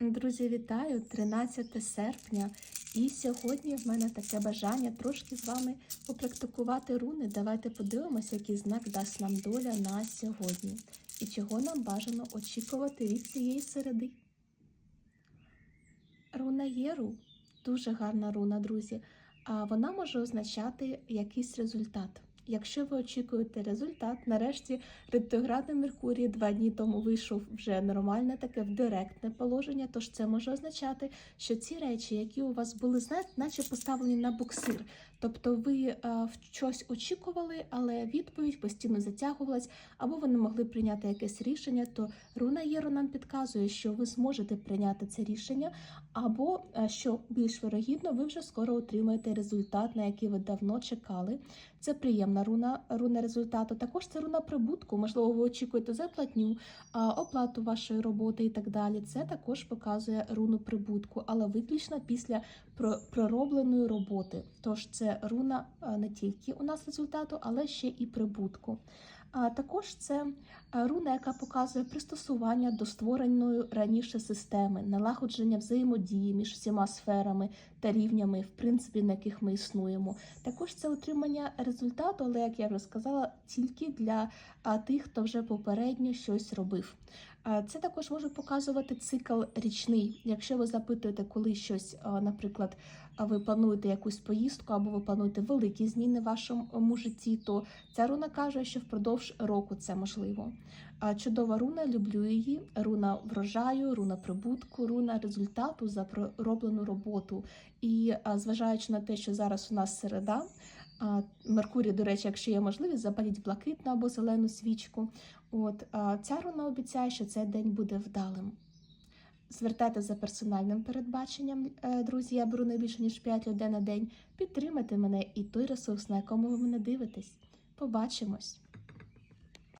Друзі, вітаю! 13 серпня. І сьогодні в мене таке бажання трошки з вами попрактикувати руни. Давайте подивимося, який знак дасть нам доля на сьогодні. І чого нам бажано очікувати від цієї середи. Руна Єру дуже гарна руна, друзі. А вона може означати якийсь результат. Якщо ви очікуєте результат, нарешті ретроградний Меркурій два дні тому вийшов вже нормальне таке в директне положення. Тож це може означати, що ці речі, які у вас були, знаєте, наче поставлені на буксир. Тобто ви е, в щось очікували, але відповідь постійно затягувалась, або ви не могли прийняти якесь рішення, то руна Єро нам підказує, що ви зможете прийняти це рішення, або е, що більш вирогідно, ви вже скоро отримаєте результат, на який ви давно чекали. Це приємна руна, руна результату. Також це руна прибутку. Можливо, ви очікуєте зарплатню, оплату вашої роботи і так далі. Це також показує руну прибутку, але виключно після проробленої роботи. Тож це руна не тільки у нас результату, але ще і прибутку. А також це руна, яка показує пристосування до створеної раніше системи, налагодження взаємодії між всіма сферами та рівнями, в принципі, на яких ми існуємо. Також це отримання результату, але як я вже сказала, тільки для тих, хто вже попередньо щось робив. Це також може показувати цикл річний. Якщо ви запитуєте, коли щось, наприклад, ви плануєте якусь поїздку або ви плануєте великі зміни в вашому житті, то ця руна каже, що впродовж року це можливо. Чудова руна, люблю її. Руна врожаю, руна прибутку, руна результату за пророблену роботу. І зважаючи на те, що зараз у нас середа. Меркурій, до речі, якщо є можливість, запаліть блакитну або зелену свічку. От ця руна обіцяє, що цей день буде вдалим. Звертайте за персональним передбаченням, е, друзі. Я беру не більше ніж 5 людей на день. Підтримайте мене і той ресурс, на якому ви мене дивитесь. Побачимось!